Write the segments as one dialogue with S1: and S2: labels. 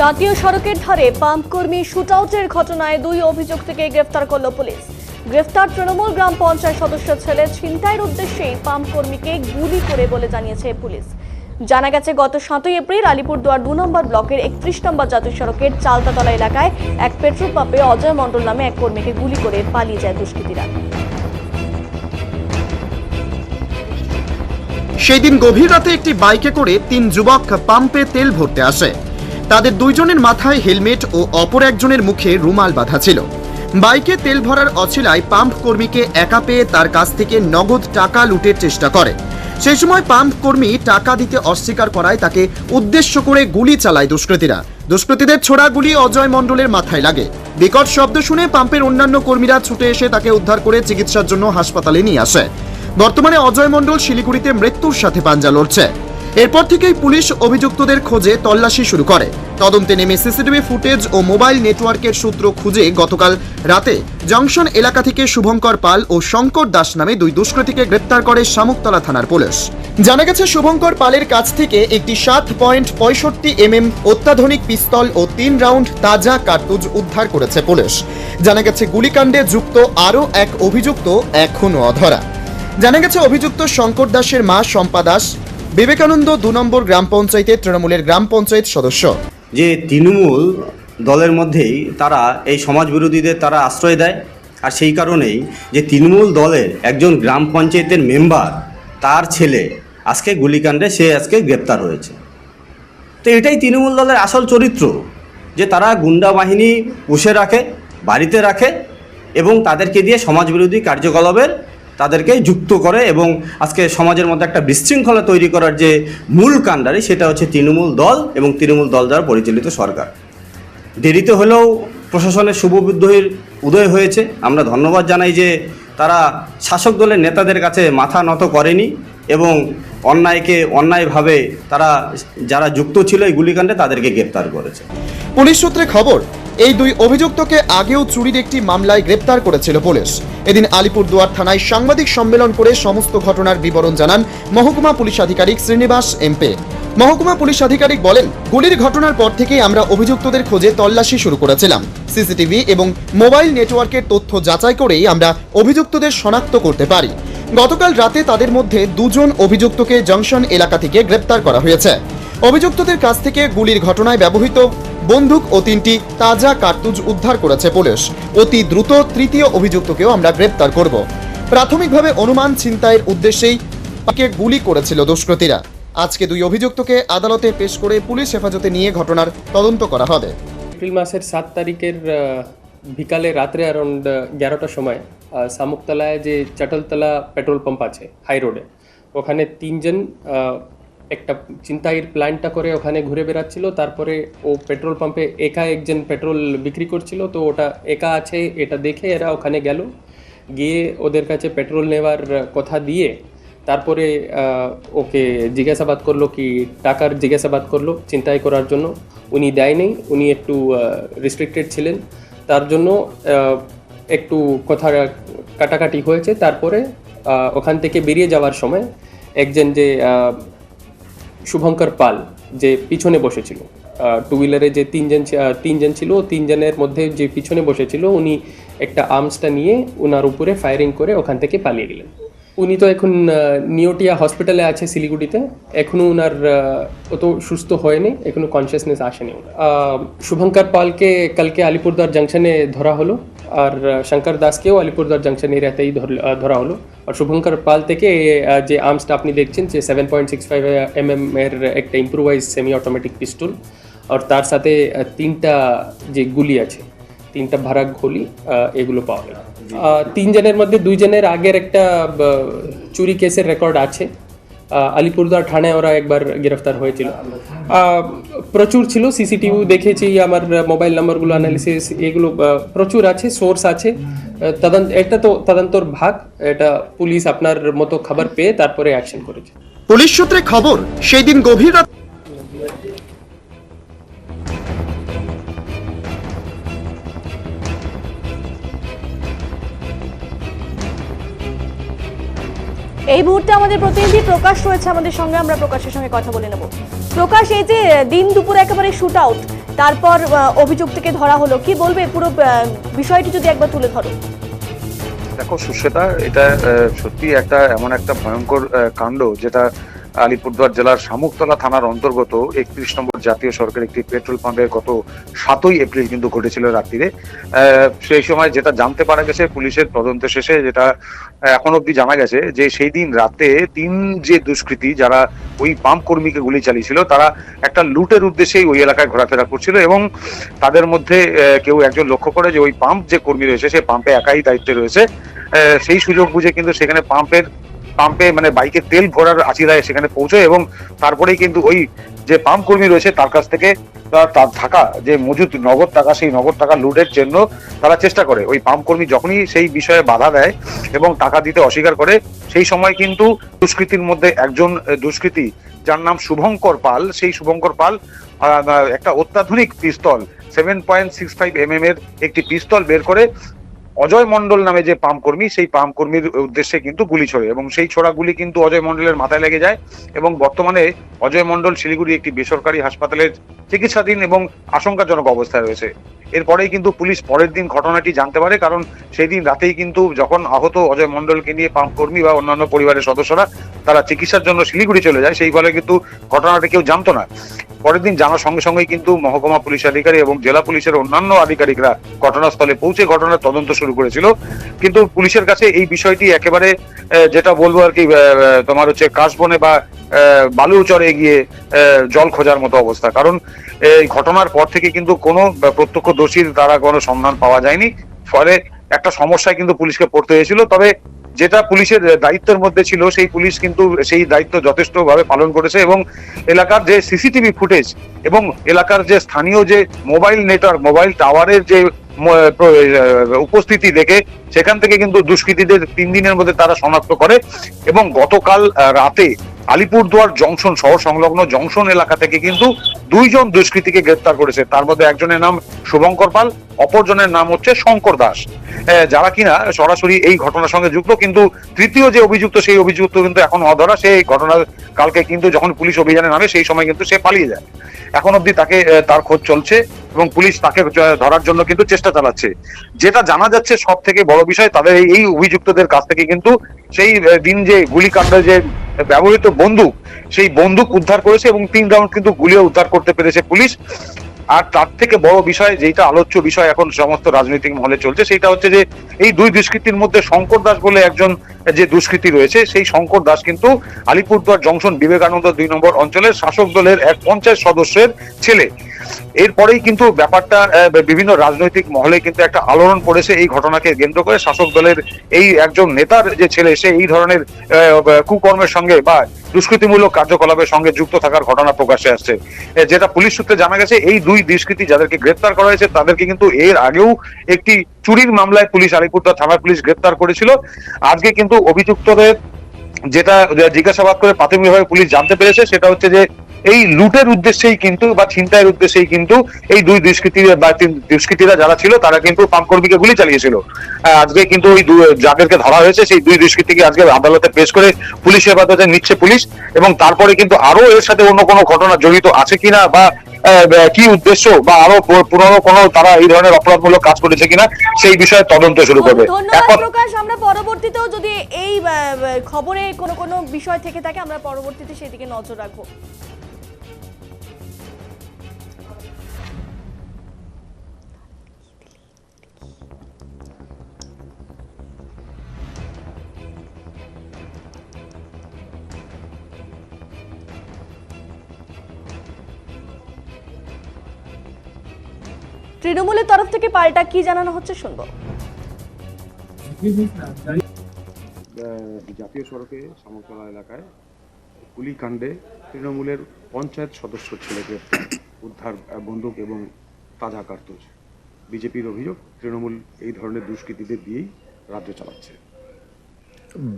S1: জাতীয় সড়কের ধারে পাম্প কর্মী শুটআউটের ঘটনায় দুই অভিযুক্তকে গ্রেফতার করল পুলিশ। গ্রেফতার তৃণমূল গ্রাম পঞ্চায়েত সদস্য ছেলে ছিনতাইয়ের উদ্দেশ্যেই পাম্প কর্মীকে গুলি করে বলে জানিয়েছে পুলিশ। জানা গেছে, গত সাতই এপ্রিল আলিপুরদুয়ার দু নম্বর ব্লকের একত্রিশ নম্বর জাতীয় সড়কের চালতাতলা এলাকায় এক পেট্রোল পাম্পে অজয় মণ্ডল নামে এক কর্মীকে গুলি করে পালিয়ে যায় দুষ্কৃতীরা।
S2: সেই দিন গভীর রাতে একটি বাইকে করে তিন যুবক পাম্পে তেল ভরতে আসে। তাদের দুইজনের মাথায় হেলমেট ও অপর একজনের মুখে রুমাল বাঁধা ছিল। বাইকে তেল ভরার অছিলায় পাম্প কর্মীকে একা পেয়ে তার কাছ থেকে নগদ টাকা লুটের চেষ্টা করে। সেই সময় পাম্প কর্মী টাকা দিতে অস্বীকার করায় তাকে উদ্দেশ্য করে গুলি চালায় দুষ্কৃতীরা। দুষ্কৃতীদের ছোড়া গুলি অজয় মণ্ডলের মাথায় লাগে। বিকট শব্দ শুনে পাম্পের অন্যান্য কর্মীরা ছুটে এসে তাকে উদ্ধার করে চিকিৎসার জন্য হাসপাতালে নিয়ে আসে। বর্তমানে অজয় মণ্ডল শিলিগুড়িতে মৃত্যুর সাথে পাঞ্জা লড়ছে। এরপর থেকেই পুলিশ অভিযুক্তদের খোঁজে তল্লাশি শুরু করে। তদন্তে নেমে সিসিটিভি ফুটেজ ও মোবাইল নেটওয়ার্কের সূত্র খুঁজে গতকাল রাতে জংশন এলাকা থেকে শুভঙ্কর পাল ও শঙ্কর দাস নামে দুই দুষ্কৃতীকে গ্রেপ্তার করে শামুকতলা থানার পুলিশ। জানা গেছে, শুভঙ্কর পালের কাছ থেকে একটি সাত পয়েন্ট পঁয়ষট্টি এমএম অত্যাধুনিক পিস্তল ও তিন রাউন্ড তাজা কার্তুজ উদ্ধার করেছে পুলিশ। জানা গেছে, গুলিকাণ্ডে যুক্ত আরও এক অভিযুক্ত এখনও অধরা। জানা গেছে, অভিযুক্ত শঙ্কর দাসের মা শম্পা দাস বিবেকানন্দ দু নম্বর গ্রাম পঞ্চায়েতের তৃণমূলের গ্রাম পঞ্চায়েত সদস্য।
S3: যে তৃণমূল দলের মধ্যেই তারা এই সমাজ বিরোধীদের তারা আশ্রয় দেয়, আর সেই কারণেই যে তৃণমূল দলের একজন গ্রাম পঞ্চায়েতের মেম্বার, তার ছেলে আজকে গুলিকাণ্ডে সে আজকে গ্রেপ্তার হয়েছে। তো এটাই তৃণমূল দলের আসল চরিত্র, যে তারা গুন্ডা বাহিনী পুষে রাখে, বাড়িতে রাখে, এবং তাদেরকে দিয়ে সমাজবিরোধী কার্যকলাপের তাদেরকে যুক্ত করে এবং আজকে সমাজের মধ্যে একটা বিশৃঙ্খলা তৈরি করার যে মূল কাণ্ডারি সেটা হচ্ছে তৃণমূল দল এবং তৃণমূল দল দ্বারা পরিচালিত সরকার। দেরিতে হলেও প্রশাসনের শুভবুদ্ধের উদয় হয়েছে। আমরা ধন্যবাদ জানাই যে তারা শাসক দলের নেতাদের কাছে মাথা নত করেনি এবং অন্যায়কে অন্যায়ভাবে তারা যারা যুক্ত ছিল এই গুলিকাণ্ডে তাদেরকে গ্রেপ্তার করেছে।
S2: পুলিশ সূত্রে খবর, এই দুই অভিযুক্তকে আগেও চুরির একটি মামলায় গ্রেপ্তার করেছিল পুলিশ। এদিন আলিপুরদুয়ার থানায় সাংবাদিক সম্মেলন করে সমস্ত ঘটনার বিবরণ জানান মহকুমা পুলিশ আধিকারিক শ্রীনিবাস এমপে। মহকুমা পুলিশ আধিকারিক বলেন, গুলির ঘটনার পর থেকেই আমরা অভিযুক্তদের খোঁজে তল্লাশি শুরু করেছিলাম। সিসিটিভি এবং মোবাইল নেটওয়ার্কের তথ্য যাচাই করেই আমরা অভিযুক্তদের শনাক্ত করতে পারি। গতকাল রাতে তাদের মধ্যে দুজন অভিযুক্তকে জংশন এলাকা থেকে গ্রেপ্তার করা হয়েছে। অভিযুক্তদের কাছ থেকে গুলির ঘটনায় ব্যবহৃত বন্দুক ও তিনটি তাজা কার্তুজ উদ্ধার করেছে পুলিশ। অতি দ্রুত তৃতীয় অভিযুক্তকেও আমরা গ্রেপ্তার করব। প্রাথমিকভাবে অনুমান ছিনতাইয়ের উদ্দেশ্যেই তাকে গুলি করেছিল দুষ্কৃতীরা। আজকে দুই অভিযুক্তকে আদালতে পেশ করে পুলিশ হেফাজতে নিয়ে ঘটনার তদন্ত করা হবে।
S4: এপ্রিল মাসের সাত তারিখের বিকালে রাত্রে অ্যারাউন্ড এগারোটার সময় শামুকতলায় যে চাটলতলা পেট্রোল পাম্প আছে হাই রোডে ওখানে তিনজন একটা চিন্তাইয়ের প্ল্যানটা করে ওখানে ঘুরে বেড়াচ্ছিল, তারপরে ও পেট্রোল পাম্পে একা একজন পেট্রোল বিক্রি করছিল, তো ওটা একা আছে, এটা দেখে এরা ওখানে গেল, গিয়ে ওদের কাছে পেট্রোল নেওয়ার কথা দিয়ে, তারপরে ওকে জিজ্ঞাসাবাদ করল কি টাকার জিজ্ঞাসাবাদ করল, চিন্তাই করার জন্য, উনি দেয়নি, উনি একটু রেস্ট্রিক্টেড ছিলেন তার জন্য একটু কথা কাটাকাটি হয়েছে। তারপরে ওখান থেকে বেরিয়ে যাওয়ার সময় একজন যে শুভঙ্কর পাল যে পিছনে বসেছিল টু হুইলারে যে তিনজন তিনজন ছিল, তিনজনের মধ্যে যে পিছনে বসেছিল, উনি একটা আর্মসটা নিয়ে ওনার উপরে ফায়ারিং করে ওখান থেকে পালিয়ে গেলেন। উনি তো এখন নিওটিয়া হসপিটালে আছে শিলিগুড়িতে। এখনও ওনার অত সুস্থ হয়নি, এখনও কনসিয়াসনেস আসেনি শুভঙ্কর পালকে কালকে আলিপুরদুয়ার জাংশনে ধরা হলো, আর শঙ্কর দাসকেও আলিপুরদুয়ার জাংশনে রাতেই ধর- হলো। আর শুভঙ্কর পাল থেকে যে আর্মসটা আপনি দেখছেন, যে seven point six five MM এর একটা ইম্প্রোভাইজ সেমি অটোমেটিক পিস্টল আর তার সাথে তিনটা যে গুলি আছে, তিনটা ভাড়া গুলি এগুলো পাওয়া গেল। তিনজনের মধ্যে দুইজনের আগের একটা চুরি কেসের রেকর্ড আছে। আলিপুরদুয়ার থানায় ওরা একবার গ্রেফতার হয়েছিল। প্রচুর ছিল, সিসিটিভি দেখেছি, আমার মোবাইল নাম্বারগুলো অ্যানালিসিস এগুলো প্রচুর আছে সোর্স আছে। তদন্ত, এটা তো তদন্তর ভাগ, এটা পুলিশ আপনার মতো খবর পেয়ে তারপরে অ্যাকশন করেছে।
S2: পুলিশ সূত্রে খবর সেই দিন গভীর রাত
S1: এই মুহূর্তে আমাদের প্রতিনিধি প্রকাশ রয়েছে আমাদের সঙ্গে, আমরা প্রকাশের সঙ্গে কথা বলে নেব। প্রকাশ, এই যে দিন দুপুর একেবারে শুট আউট তারপর অভিযোগ থেকে ধরা হলো, কি বলবে পুরো বিষয়টি যদি একবার তুলে ধরো?
S5: দেখো সুশ্বেতা এটা সত্যি একটা এমন একটা ভয়ঙ্কর কাণ্ড, যেটা আলিপুরদুয়ার জেলার শামুকতলা থানার অন্তর্গত একত্রিশ নম্বর জাতীয় সরকারি একটি পেট্রোল পাম্পের গত সাতই এপ্রিল কিন্তু ঘটেছিল রাত্রিরে। সেই সময় যেটা জানতে পারা গেছে পুলিশের তদন্ত শেষে, যেটা এখন অব্দি জানা গেছে যে সেই দিন রাতে তিন যে দুষ্কৃতী যারা ওই পাম্প কর্মীকে গুলি চালিয়েছিল, তারা একটা লুটের উদ্দেশ্যেই ওই এলাকায় ঘোরাফেরা করছিল এবং তাদের মধ্যে কেউ একজন লক্ষ্য করে যে ওই পাম্প যে কর্মী রয়েছে, সে পাম্পে একাই দায়িত্বে রয়েছে। সেই সুযোগ বুঝে কিন্তু সেখানে পাম্পের পাম্পে মানে বাইকে তেল ভরার আচিরায় সেখানে পৌঁছয় এবং তারপরেই কিন্তু ওই যে পাম্প কর্মী রয়েছে তার কাছ থেকে তার- থাকা যে মজুদ নগদ টাকা, সেই নগদ টাকা লুটের জন্য তারা চেষ্টা করে। ওই পাম্প কর্মী যখনই সেই বিষয়ে বাধা দেয় এবং টাকা দিতে অস্বীকার করে, সেই সময় কিন্তু দুষ্কৃতির মধ্যে একজন দুষ্কৃতী, যার নাম শুভঙ্কর পাল, সেই শুভঙ্কর পাল একটা অত্যাধুনিক পিস্তল seven point six five M এর একটি পিস্তল বের করে অজয় মন্ডল নামে যে পাম্প কর্মী, সেই পাম্প কর্মীর উদ্দেশ্যে কিন্তু গুলি ছোড়ে এবং সেই ছোড়া গুলি কিন্তু অজয় মন্ডলের মাথায় লেগে যায় এবং বর্তমানে অজয় মন্ডল শিলিগুড়ি একটি বেসরকারি হাসপাতালের চিকিৎসাধীন এবং আশঙ্কাজনক অবস্থায় রয়েছে। এরপরেই কিন্তু পুলিশ পরের দিন ঘটনাটি জানতে পারে, কারণ সেই দিন রাতেই কিন্তু যখন আহত অজয় মন্ডলকে নিয়ে পাম্প কর্মী বা অন্যান্য পরিবারের সদস্যরা তারা চিকিৎসার জন্য শিলিগুড়ি চলে যায়, সেই ফলে কিন্তু ঘটনাটা কেউ জানতো না। পরের দিন জানার সঙ্গে সঙ্গেই কিন্তু মহকুমা পুলিশ আধিকারী এবং জেলা পুলিশের অন্যান্য আধিকারিকরা ঘটনাস্থলে পৌঁছে ঘটনার তদন্ত শুরু করেছিল। কিন্তু পুলিশের কাছে এই বিষয়টি একেবারে যেটা বলব আর কি তোমার হচ্ছে কাশবনে বা বালুচরে গিয়ে জল খোঁজার মতো অবস্থা। কারণ এই ঘটনার পর থেকে কিন্তু কোনো প্রত্যক্ষদর্শীর দ্বারা কোনো সন্ধান পাওয়া যায়নি। ফলে একটা সমস্যায় কিন্তু পুলিশকে পড়তে হয়েছিল। তবে যেটা পুলিশের দায়িত্বের মধ্যে ছিল, সেই পুলিশ কিন্তু সেই দায়িত্ব যথেষ্টভাবে পালন করেছে এবং এলাকার যে সিসিটিভি ফুটেজ এবং এলাকার যে স্থানীয় যে মোবাইল নেটওয়ার্ক, মোবাইল টাওয়ারের যে উপস্থিতি দেখে সেখান থেকে কিন্তু দুষ্কৃতীদের তিন দিনের মধ্যে তারা শনাক্ত করে এবং গতকাল রাতে আলিপুরদুয়ার জংশন শহর সংলগ্ন জংশন এলাকা থেকে কিন্তু দুইজন দুষ্কৃতীকে গ্রেপ্তার করেছে। তার মধ্যে একজনের নাম শুভঙ্কর পাল, অপরজনের নাম হচ্ছে শঙ্কর দাস। যারা কিনা সরাসরি এই ঘটনার সঙ্গে যুক্ত, কিন্তু তৃতীয় যে অভিযুক্ত, সেই অভিযুক্ত কিন্তু এখন অধরা। সেই ঘটনা কালকে কিন্তু যখন পুলিশ অভিযানে নামে, সেই সময় কিন্তু সে পালিয়ে যায়। এখন অবধি তাকে তার খোঁজ চলছে এবং পুলিশ তাকে ধরার জন্য কিন্তু চেষ্টা চালাচ্ছে। যেটা জানা যাচ্ছে সব থেকে বড় বিষয়, তাদের এই- অভিযুক্তদের কাছ থেকে কিন্তু সেই দিন যে গুলিকাণ্ডে যে ব্যবহৃত বন্দুক, সেই বন্দুক উদ্ধার করেছে এবং তিন রাউন্ড কিন্তু গুলিও উদ্ধার করতে পেরেছে পুলিশ। আর তার থেকে বড় বিষয় যেটা আলোচ্য বিষয় এখন সমস্ত রাজনৈতিক মহলে চলছে সেটা হচ্ছে যে এই দুই দুষ্কৃতির মধ্যে শঙ্কর দাস বলে একজন যে দুষ্কৃতী রয়েছে, সেই শঙ্কর দাস কিন্তু আলিপুরদুয়ার জংশন বিবেকানন্দ দুই নম্বর অঞ্চলের শাসক দলের এক পঞ্চায়েত সদস্যের ছেলে। এরপরেই কিন্তু ব্যাপারটা বিভিন্ন রাজনৈতিক মহলে কিন্তু একটা আলোড়ন পড়েছে এই ঘটনাকে কেন্দ্র করে। শাসক দলের এই একজন নেতার যে ছেলে, সে এই ধরনের কুকর্মের সঙ্গে বা দুষ্কৃতিমূলক কার্যকলাপের সঙ্গে যুক্ত থাকার ঘটনা প্রকাশ্যে আসছে। যেটা পুলিশ সূত্রে জানা গেছে, এই দুই দুষ্কৃতী যাদেরকে গ্রেপ্তার করা হয়েছে, তাদেরকে কিন্তু এর আগেও একটি চুরির মামলায় পুলিশ আলিপুরদুয়ার থানার পুলিশ গ্রেপ্তার করেছিল। আজকে কিন্তু অভিযুক্তদের যেটা জিজ্ঞাসাবাদ করে প্রাথমিকভাবে পুলিশ জানতে পেরেছে, সেটা হচ্ছে যে এই লুটের উদ্দেশ্যেই কিন্তু বা ছিনতাইয়ের উদ্দেশ্যেই কিন্তু এই দুই দুষ্কৃতী বা তিন দুষ্কৃতীরা যারা ছিল, তারা কিন্তু পাম্প কর্মীকে গুলি চালিয়েছিল। আজকে কিন্তু ওই যাদেরকে ধরা হয়েছে, সেই দুই দুষ্কৃতীকে আজকে আদালতে পেশ করে পুলিশ হেফাজতে নিচ্ছে পুলিশ এবং তারপরে কিন্তু আরও এর সাথে অন্য কোনো ঘটনা জড়িত আছে কিনা বা কি উদ্দেশ্য বা আরও পুরনো কোনো তারা এই ধরনের অপরাধমূলক কাজ করেছে কিনা সেই বিষয়ে তদন্ত শুরু করবে।
S1: প্রকাশ আমরা পরবর্তীতেও যদি এই খবরে কোনো কোনো বিষয় থেকে থাকে আমরা পরবর্তীতে সেদিকে নজর রাখব। তৃণমূলের তরফ থেকে পাল্টা কি জানানো হচ্ছে শুনব।
S5: জাতীয় সড়কে সামতলা এলাকায় গুলিকাণ্ডে তৃণমূলের পঞ্চায়েত সদস্য ছেলে গ্রেপ্তার উদ্ধার বন্দুক এবং তাজা কার্তুজ। বিজেপির অভিযোগ তৃণমূল এই ধরনের দুষ্কৃতীদের দিয়েই রাজ্য চালাচ্ছে।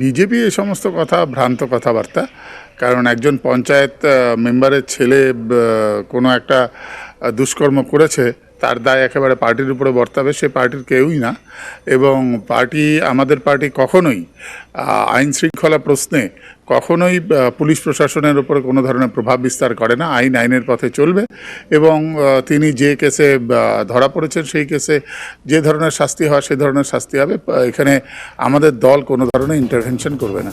S6: বিজেপি এই সমস্ত কথা ভ্রান্ত কথাবার্তা কারণ একজন পঞ্চায়েত মেম্বারের ছেলে কোনো একটা দুষ্কর্ম করেছে তার দায় একেবারে পার্টির উপরে বর্তাবে, সে পার্টির কেউই না। এবং পার্টি, আমাদের পার্টি কখনোই আইন শৃঙ্খলা প্রশ্নে কখনোই পুলিশ প্রশাসনের উপরে কোনো ধরনের প্রভাব বিস্তার করে না। আইন আইনের পথে চলবে এবং তিনি যে কেসে ধরা পড়েছেন সেই কেসে যে ধরনের শাস্তি হয় সে ধরনের শাস্তি হবে। এখানে আমাদের দল কোনো ধরনের ইন্টারভেনশন করবে না।